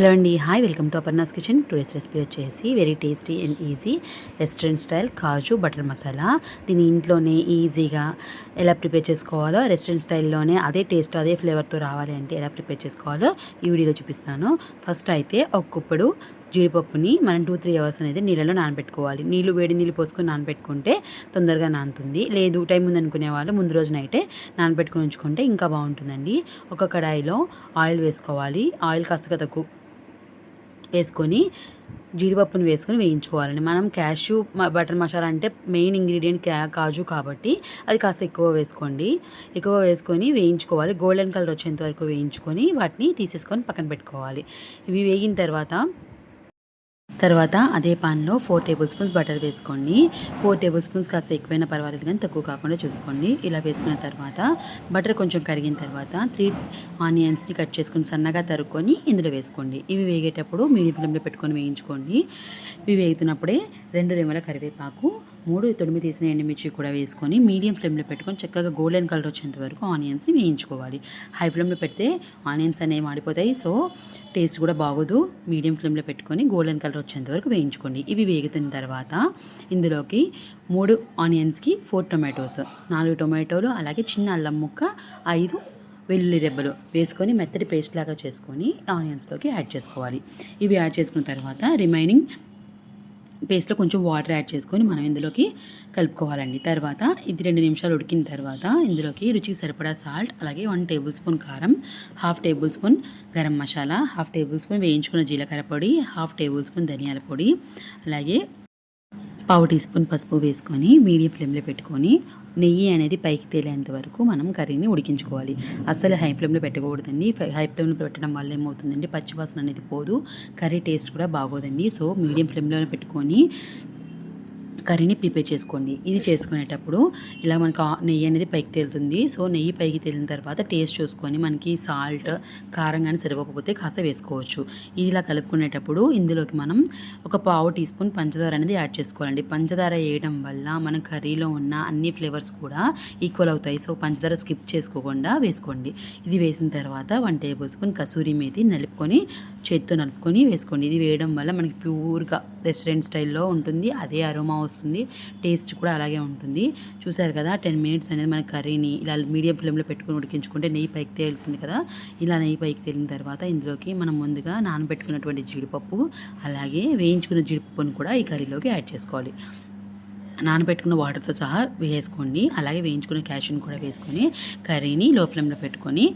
Hello అండి hi welcome to Aparna's kitchen. Today's recipe వచ్చేసి very tasty and easy restaurant style kaju butter masala. దీని ఇంట్లోనే ఈజీగా ఎలా ప్రిపేర్ చేసుకోవాలో రెస్టారెంట్ స్టైల్లోనే అదే టేస్ట్ అదే ఫ్లేవర్తో రావాలి అంటే ఎలా ప్రిపేర్ చేసుకోవాలో ఈ వీడియోలో చూపిస్తాను. ఫస్ట్ అయితే ఒక కుప్పుడు జీడిపప్పుని మనం టూ త్రీ అవర్స్ అనేది నీళ్ళలో నానబెట్టుకోవాలి. నీళ్ళు వేడి నీళ్ళు పోసుకొని నానబెట్టుకుంటే తొందరగా నానుతుంది. లేదు టైం ఉంది అనుకునే వాళ్ళు ముందు రోజు నైటే నానబెట్టుకుని ఉంచుకుంటే ఇంకా బాగుంటుందండి. ఒక కడాయిలో ఆయిల్ వేసుకోవాలి. ఆయిల్ కాస్త తక్కువ వేసుకొని జీడిపప్పును వేసుకొని వేయించుకోవాలండి. మనం క్యాష్యూ బటర్ మసాలా అంటే మెయిన్ ఇంగ్రీడియంట్ కాజు కాబట్టి అది కాస్త ఎక్కువ వేసుకోండి. ఎక్కువ వేసుకొని వేయించుకోవాలి. గోల్డెన్ కలర్ వచ్చేంత వరకు వేయించుకొని వాటిని తీసేసుకొని పక్కన పెట్టుకోవాలి. ఇవి వేగిన తర్వాత తర్వాత అదే పాన్లో ఫోర్ టేబుల్ స్పూన్స్ బటర్ వేసుకోండి. ఫోర్ టేబుల్ స్పూన్స్ కాస్త ఎక్కువైనా పర్వాలేదు కానీ తక్కువ కాకుండా చూసుకోండి. ఇలా వేసుకున్న తర్వాత బటర్ కొంచెం కరిగిన తర్వాత త్రీ ఆనియన్స్ని కట్ చేసుకొని సన్నగా తరుక్కొని ఇందులో వేసుకోండి. ఇవి వేగేటప్పుడు మీడియం ఫ్లేమ్లో పెట్టుకొని వేయించుకోండి. ఇవి వేగుతున్నప్పుడే రెండు రెమ్మల కరివేపాకు మూడు తొమ్మిది తీసిన ఎండుమిర్చి కూడా వేసుకొని మీడియం ఫ్లేమ్లో పెట్టుకొని చక్కగా గోల్డెన్ కలర్ వచ్చేంత వరకు ఆనియన్స్ని వేయించుకోవాలి. హై ఫ్లేమ్లో పెడితే ఆనియన్స్ అనేవి మాడిపోతాయి. సో టేస్ట్ కూడా బాగోదు. మీడియం ఫ్లేమ్లో పెట్టుకొని గోల్డెన్ కలర్ వచ్చేంత వరకు వేయించుకోండి. ఇవి వేగుతున్న తర్వాత ఇందులోకి మూడు ఆనియన్స్కి ఫోర్ టొమాటోస్ నాలుగు టొమాటోలు అలాగే చిన్న అల్లం ముక్క ఐదు వెల్లుల్లి రెబ్బలు వేసుకొని మెత్తటి పేస్ట్ లాగా చేసుకొని ఆనియన్స్లోకి యాడ్ చేసుకోవాలి. ఇవి యాడ్ చేసుకున్న తర్వాత రిమైనింగ్ పేస్ట్లో కొంచెం వాటర్ యాడ్ చేసుకొని మనం ఇందులోకి కలుపుకోవాలండి. తర్వాత ఇది రెండు నిమిషాలు ఉడికిన తర్వాత ఇందులోకి రుచికి సరిపడా సాల్ట్ అలాగే వన్ టేబుల్ స్పూన్ కారం half tablespoon garam masala half tablespoon వేయించుకున్న జీలకర్ర పొడి హాఫ్ టేబుల్ స్పూన్ ధనియాల పొడి అలాగే పావు టీ స్పూన్ పసుపు వేసుకొని మీడియం ఫ్లేమ్లో పెట్టుకొని నెయ్యి అనేది పైకి తేలేంత వరకు మనం కర్రీని ఉడికించుకోవాలి. అస్సలు హై ఫ్లేమ్లో పెట్టకూడదండి. హై ఫ్లేమ్లో పెట్టడం వల్ల ఏమవుతుందండి పచ్చివాసన అనేది పోదు. కర్రీ టేస్ట్ కూడా బాగోదండి. సో మీడియం ఫ్లేమ్లో పెట్టుకొని కర్రీని ప్రిపేర్ చేసుకోండి. ఇది చేసుకునేటప్పుడు ఇలా మనకు నెయ్యి అనేది పైకి తేలుతుంది. సో నెయ్యి పైకి తేలిన తర్వాత టేస్ట్ చూసుకొని మనకి సాల్ట్ కారం కానీ సరిపోకపోతే కాస్త వేసుకోవచ్చు. ఇది ఇలా కలుపుకునేటప్పుడు ఇందులోకి మనం ఒక పావు టీ స్పూన్ పంచదార అనేది యాడ్ చేసుకోవాలండి. పంచదార వేయడం వల్ల మన కర్రీలో ఉన్న అన్ని ఫ్లేవర్స్ కూడా ఈక్వల్ అవుతాయి. సో పంచదార స్కిప్ చేసుకోకుండా వేసుకోండి. ఇది వేసిన తర్వాత one tablespoon kasuri methi నలుపుకొని చేత్తో నలుపుకొని వేసుకోండి. ఇది వేయడం వల్ల మనకి ప్యూర్గా రెస్టారెంట్ స్టైల్లో ఉంటుంది. అదే అరోమా వస్తుంది. టేస్ట్ కూడా అలాగే ఉంటుంది. చూసారు కదా టెన్ మినిట్స్ అనేది మన కర్రీని ఇలా మీడియం ఫ్లేమ్లో పెట్టుకుని ఉడికించుకుంటే నెయ్యి పైకి తేలుతుంది కదా. ఇలా నెయ్యి పైకి తేలిన తర్వాత ఇందులోకి మనం ముందుగా నానబెట్టుకున్నటువంటి జీడిపప్పు అలాగే వేయించుకున్న జీడిపప్పును కూడా ఈ కర్రీలోకి యాడ్ చేసుకోవాలి. నానబెట్టుకున్న వాటర్తో సహా వేసుకోండి. అలాగే వేయించుకున్న క్యాష్యూని కూడా వేసుకొని కర్రీని లో ఫ్లేమ్లో పెట్టుకొని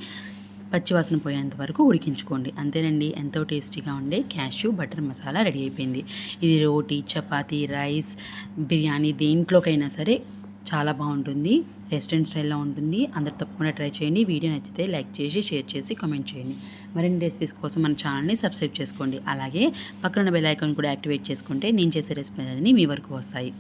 పచ్చివాసన పోయేంత వరకు ఉడికించుకోండి. అంతేనండి ఎంతో టేస్టీగా ఉండే క్యాష్యూ బటర్ మసాలా రెడీ అయిపోయింది. ఇది రోటీ చపాతీ రైస్ బిర్యానీ దేంట్లోకైనా సరే చాలా బాగుంటుంది. రెస్టారెంట్ స్టైల్లో ఉంటుంది. అందరు తప్పకుండా ట్రై చేయండి. వీడియో నచ్చితే లైక్ చేసి షేర్ చేసి కామెంట్ చేయండి. మరిన్ని రెసిపీస్ కోసం మన ఛానల్ని సబ్స్క్రైబ్ చేసుకోండి. అలాగే పక్కన బెల్ ఐకాన్ కూడా యాక్టివేట్ చేసుకుంటే నేను చేసే రెసిపీ మీ వరకు వస్తాయి.